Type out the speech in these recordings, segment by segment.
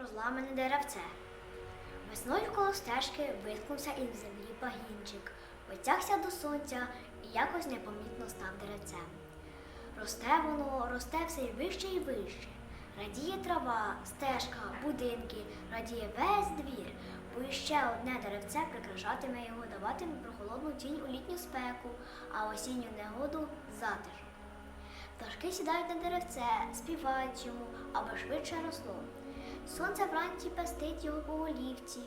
про зламане деревце. Весною коло стежки виткнувся із землі пагінчик, потягся до сонця і якось непомітно став деревцем. Росте воно, росте все вище і вище. Радіє трава, стежка, будинки, радіє весь двір, бо іще одне деревце прикрашатиме його, даватиме прохолодну тінь у літню спеку, а осінню негоду затишок. Пташки сідають на деревце, співають йому, аби швидше росло. Сонце вранці пестить його по голівці.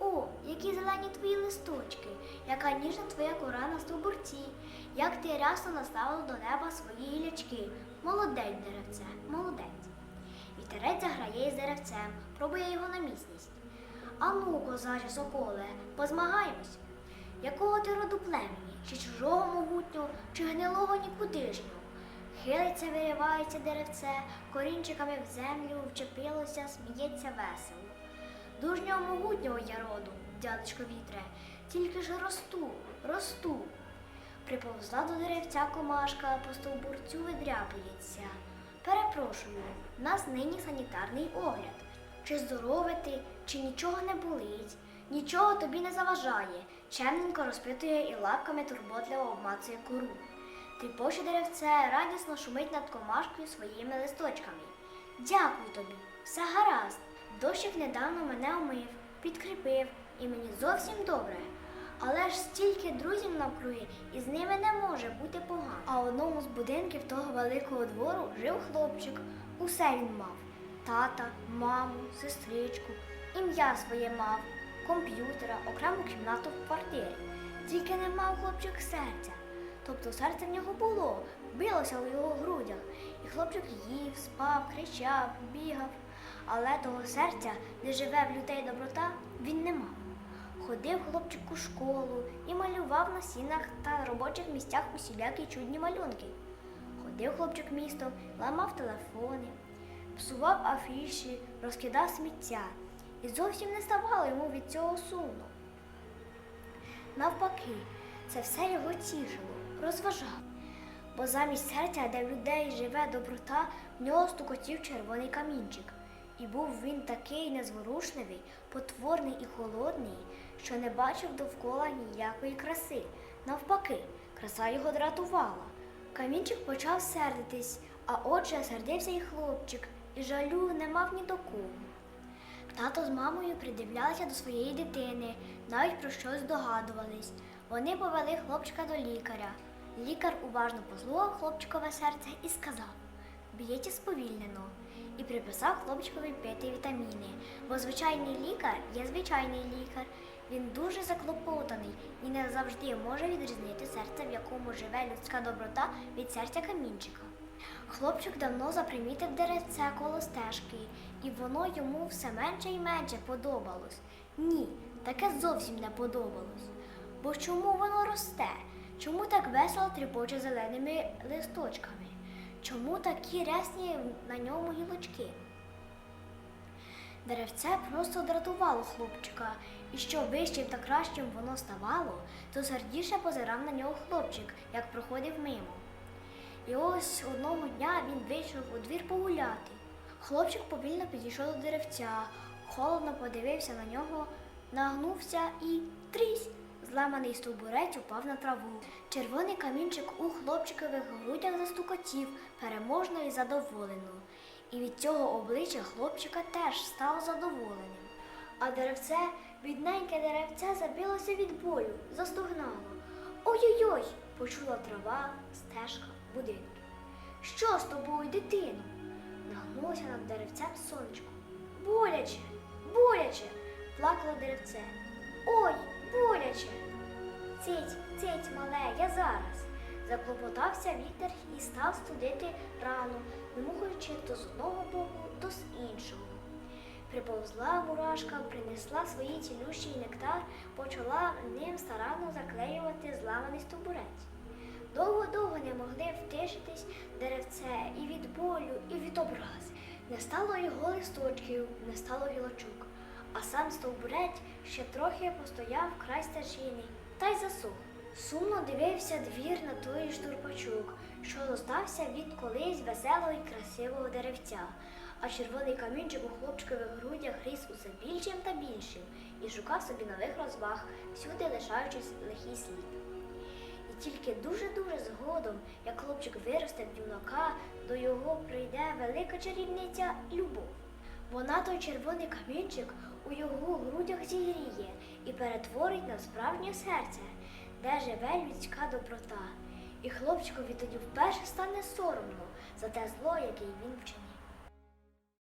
О, які зелені твої листочки, яка ніжна твоя кора на стовбурці, як ти рясно наставила до неба свої гілячки. Молодець, деревце, молодець. Вітерець заграє із деревцем, пробує його на міцність. Ану, козаче соколе, позмагаємось. Якого ти роду племені, чи чужого могутнього, чи гнилого нікудишнього? Хилиться, виривається деревце, корінчиками в землю вчепилося, сміється весело. Дужнього могутнього я роду, дядечко вітре, тільки ж росту, росту. Приповзла до деревця комашка, по стовбурцю видряпується. Перепрошую, в нас нині санітарний огляд. Чи здорове ти, чи нічого не болить, нічого тобі не заважає. Чемненько розпитує і лапками турботливо обмацує кору. Тріпоче деревце радісно шумить над комашкою своїми листочками. Дякую тобі, все гаразд. Дощик недавно мене омив, підкріпив, і мені зовсім добре. Але ж стільки друзів навкруги, і з ними не може бути погано. А одному з будинків того великого двору жив хлопчик. Усе він мав: тата, маму, сестричку, ім'я своє мав, комп'ютера, окрему кімнату в квартирі. Тільки не мав хлопчик серця. Тобто серце в нього було, билося у його грудях, і хлопчик їв, спав, кричав, бігав. Але того серця, де живе в людей доброта, він не мав. Ходив хлопчик у школу і малював на стінах та робочих місцях усілякі чудні малюнки. Ходив хлопчик містом, ламав телефони, псував афіші, розкидав сміття. І зовсім не ставало йому від цього сумно. Навпаки, це все його тішило, розважало. Бо замість серця, де в людей живе доброта, в нього стукотів червоний камінчик. І був він такий незворушливий, потворний і холодний, що не бачив довкола ніякої краси. Навпаки, краса його дратувала. Камінчик почав сердитись, а отже сердився і хлопчик, і жалю не мав ні до кого. Тато з мамою придивлялися до своєї дитини, навіть про щось здогадувались. Вони повели хлопчика до лікаря. Лікар уважно послухав хлопчикове серце і сказав: б'єте сповільнено. І приписав хлопчикові пити вітаміни, бо звичайний лікар є звичайний лікар. Він дуже заклопотаний і не завжди може відрізнити серце, в якому живе людська доброта від серця камінчика. Хлопчик давно запримітив деревце коло стежки, і воно йому все менше і менше подобалось. Ні, таке зовсім не подобалось. Бо чому воно росте? Чому так весело тріпоче зеленими листочками? Чому такі рясні на ньому гілочки? Деревце просто дратувало хлопчика, і що вищим та кращим воно ставало, то сердіше позирав на нього хлопчик, як проходив мимо. І ось одного дня він вийшов у двір погуляти. Хлопчик повільно підійшов до деревця, холодно подивився на нього, нагнувся і трісь! Зламаний стовбурець упав на траву. Червоний камінчик у хлопчикових грудях застукотів переможно і задоволено. І від цього обличчя хлопчика теж стало задоволеним. А деревце, бідненьке деревце, забилося від болю, застогнало. Ой-ой-ой! почула трава, стежка, будинки. Що з тобою, дитино? Нагнулося над деревцем сонечко. Боляче, боляче, плакало деревце. Ой, боляче. Цить, цить, мале, я зараз. Заклопотався вітер і став студити рану, вимухаючи то з одного боку, то з іншого. Приповзла мурашка, принесла свої цілющий нектар, почала ним старанно заклеювати зламаний стовбурець. Довго-довго не могли втишитись деревце і від болю, і від образи. Не стало його листочків, не стало гілочок, а сам стовбурець ще трохи постояв край стежини та й засух. Сумно дивився двір на той штурпачок, що зостався від колись веселого і красивого деревця. а червоний камінчик у хлопчикових грудях ріс усе більшим та більшим і шукав собі нових розваг, всюди лишаючись лихий слід. І тільки дуже-дуже згодом, як хлопчик виросте в юнака, до його прийде велика чарівниця любов. Вона той червоний камінчик у його грудях зігріє і перетворить на справжнє серце, де живе людська доброта. І хлопчикові тоді вперше стане соромно за те зло, яке він вчинив.